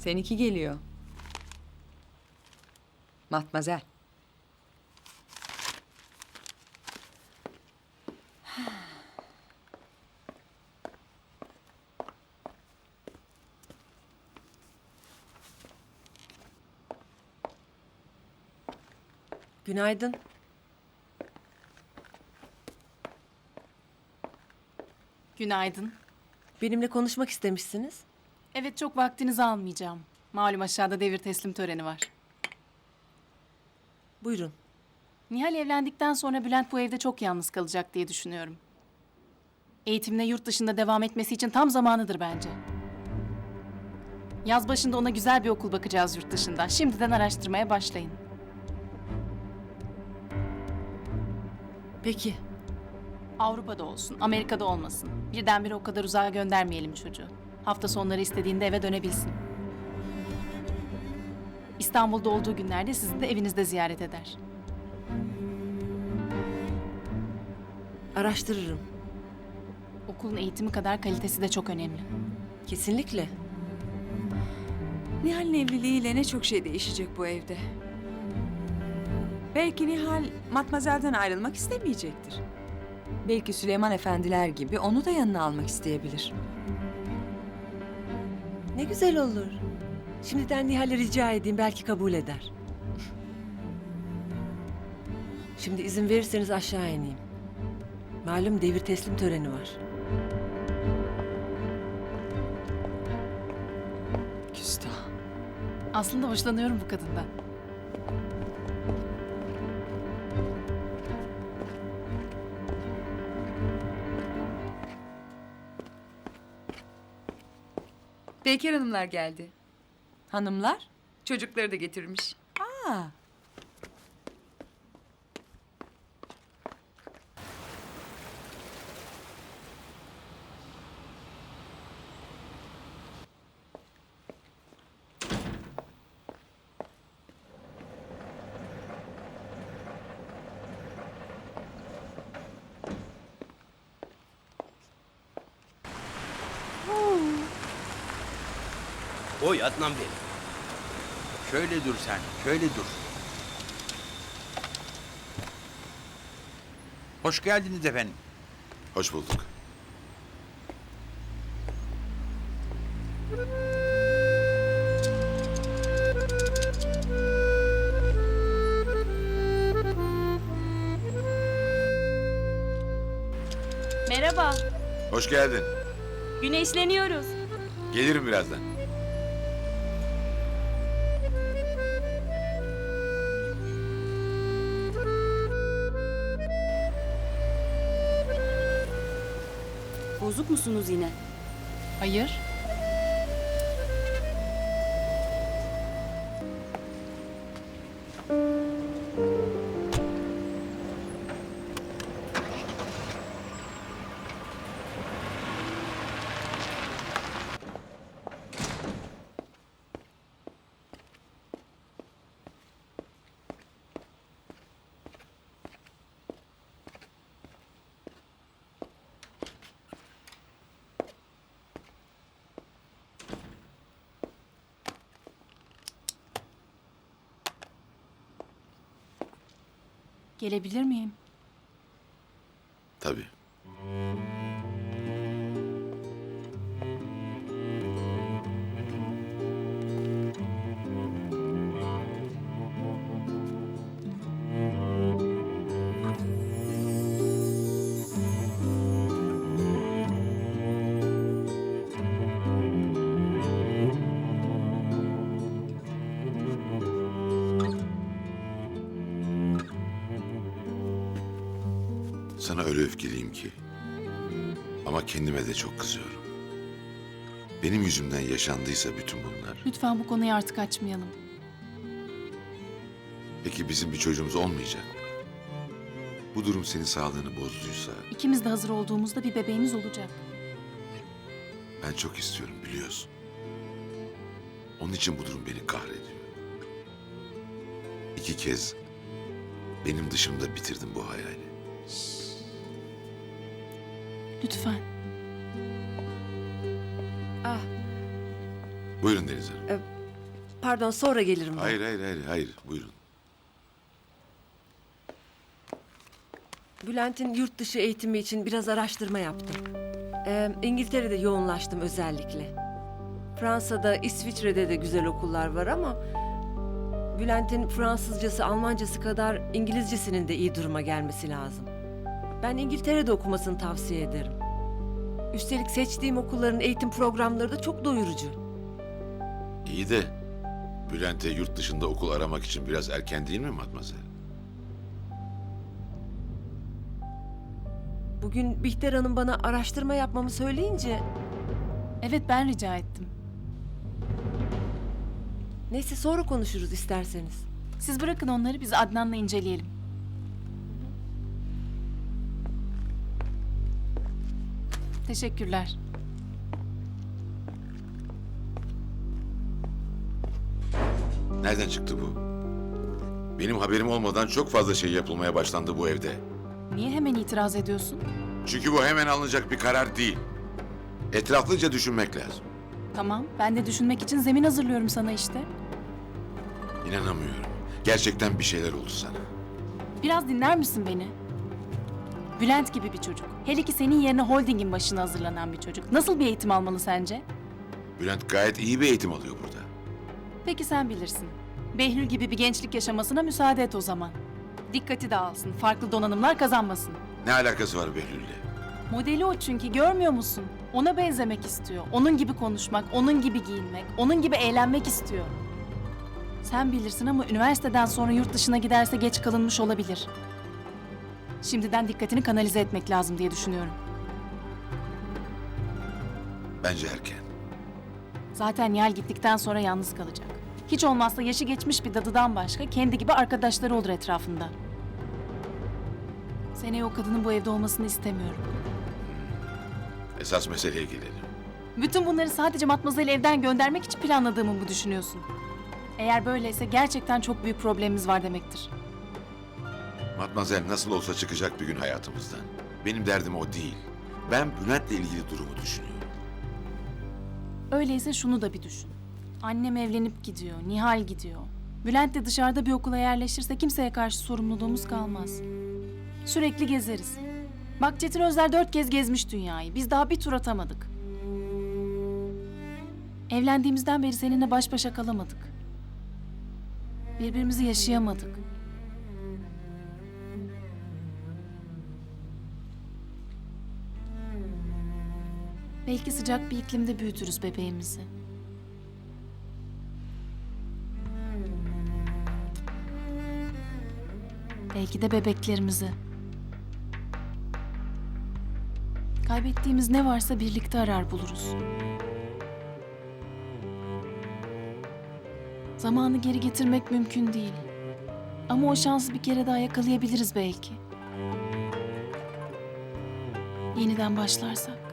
Seninki geliyor. Matmazel. Günaydın. Günaydın. Benimle konuşmak istemişsiniz. Evet çok vaktinizi almayacağım. Malum aşağıda devir teslim töreni var. Buyurun. Nihal evlendikten sonra Bülent bu evde çok yalnız kalacak diye düşünüyorum. Eğitimine yurt dışında devam etmesi için tam zamanıdır bence. Yaz başında ona güzel bir okul bakacağız yurt dışında. Şimdiden araştırmaya başlayın. Peki. Avrupa'da olsun, Amerika'da olmasın. Birdenbire o kadar uzağa göndermeyelim çocuğu. Hafta sonları istediğinde eve dönebilsin. İstanbul'da olduğu günlerde sizi de evinizde ziyaret eder. Araştırırım. Okulun eğitimi kadar kalitesi de çok önemli. Kesinlikle. Nihal'in evliliğiyle ne çok şey değişecek bu evde. Belki Nihal Matmazel'den ayrılmak istemeyecektir. Belki Süleyman efendiler gibi onu da yanına almak isteyebilir. Ne güzel olur. Şimdiden Nihal'e rica edeyim belki kabul eder. Şimdi izin verirseniz aşağı ineyim. Malum devir teslim töreni var. Küstah. Aslında hoşlanıyorum bu kadından. Peker hanımlar geldi. Hanımlar? Çocukları da getirmiş. Aa. Oy Adnan Bey. Şöyle dur sen, şöyle dur. Hoş geldiniz efendim. Hoş bulduk. Merhaba, Hoş geldin. güneşleniyoruz. Gelirim birazdan. Bozuk musunuz yine? Hayır. Gelebilir miyim? Tabii. Sana öyle öfkeliyim ki. Ama kendime de çok kızıyorum. Benim yüzümden yaşandıysa bütün bunlar. Lütfen bu konuyu artık açmayalım. Peki bizim bir çocuğumuz olmayacak mı? Bu durum senin sağlığını bozduysa İkimiz de hazır olduğumuzda bir bebeğimiz olacak. ben çok istiyorum biliyorsun. Onun için bu durum beni kahrediyor. İki kez benim dışımda bitirdim bu hayali. Lütfen. Ah. Buyurun Deniz Hanım. Pardon sonra gelirim ben. Hayır hayır hayır hayır buyurun. Bülent'in yurt dışı eğitimi için biraz araştırma yaptım. Ee, İngiltere'de yoğunlaştım özellikle. Fransa'da, İsviçre'de de güzel okullar var ama... Bülent'in Fransızcası, Almancası kadar İngilizcesinin de iyi duruma gelmesi lazım. Ben İngiltere'de okumasını tavsiye ederim. Üstelik seçtiğim okulların eğitim programları da çok doyurucu. İyi de Bülent'e yurt dışında okul aramak için biraz erken değil mi Matmazel? Bugün Bihter Hanım bana araştırma yapmamı söyleyince... Evet ben rica ettim. Neyse sonra konuşuruz isterseniz. Siz bırakın onları biz Adnan'la inceleyelim. Teşekkürler. Nereden çıktı bu? Benim haberim olmadan çok fazla şey yapılmaya başlandı bu evde. Niye hemen itiraz ediyorsun? Çünkü bu hemen alınacak bir karar değil. Etraflıca düşünmek lazım. Tamam, ben de düşünmek için zemin hazırlıyorum sana işte. İnanamıyorum. Gerçekten bir şeyler oldu sana. Biraz dinler misin beni? Bülent gibi bir çocuk. Hele ki senin yerine holdingin başına hazırlanan bir çocuk. Nasıl bir eğitim almalı sence? Bülent gayet iyi bir eğitim alıyor burada. Peki sen bilirsin. Behlül gibi bir gençlik yaşamasına müsaade et o zaman. Dikkati dağılsın, farklı donanımlar kazanmasın. Ne alakası var Behlül'le? Modeli o çünkü görmüyor musun? Ona benzemek istiyor. Onun gibi konuşmak, onun gibi giyinmek, onun gibi eğlenmek istiyor. Sen bilirsin ama üniversiteden sonra yurt dışına giderse geç kalınmış olabilir. Şimdiden dikkatini kanalize etmek lazım diye düşünüyorum. Bence erken. Zaten Yel gittikten sonra yalnız kalacak. Hiç olmazsa yaşı geçmiş bir dadıdan başka kendi gibi arkadaşları olur etrafında. Seneye o kadının bu evde olmasını istemiyorum. Esas meseleye gelelim. Bütün bunları sadece Matmazel'i evden göndermek için planladığımı mı düşünüyorsun? Eğer böyleyse gerçekten çok büyük problemimiz var demektir. Matmazel nasıl olsa çıkacak bir gün hayatımızdan. Benim derdim o değil. Ben Bülent'le ilgili durumu düşünüyorum. Öyleyse şunu da bir düşün. Annem evlenip gidiyor, Nihal gidiyor. Bülent de dışarıda bir okula yerleşirse kimseye karşı sorumluluğumuz kalmaz. Sürekli gezeriz. Bak Çetin Özler dört kez gezmiş dünyayı. Biz daha bir tur atamadık. Evlendiğimizden beri seninle baş başa kalamadık. Birbirimizi yaşayamadık. Belki sıcak bir iklimde büyütürüz bebeğimizi. Belki de bebeklerimizi. Kaybettiğimiz ne varsa birlikte arar buluruz. Zamanı geri getirmek mümkün değil. Ama o şansı bir kere daha yakalayabiliriz belki. Yeniden başlarsak.